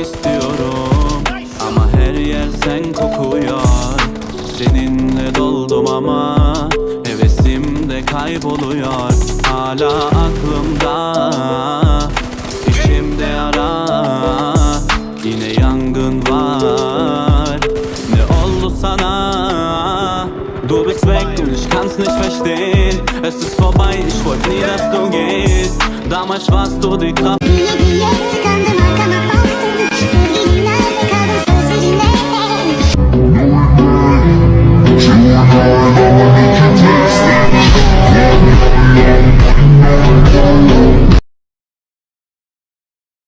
istiyorum. Ama her yer sen kokuyor. Seninle doldum ama Hevesim de kayboluyor. Hala aklımda. İçimde yara Yine yangın var. Ne oldu sana? Du bist weg und ich kann's nicht verstehen Es ist vorbei, ich wollte nie, dass du gehst Damals warst du die Kraft Amen.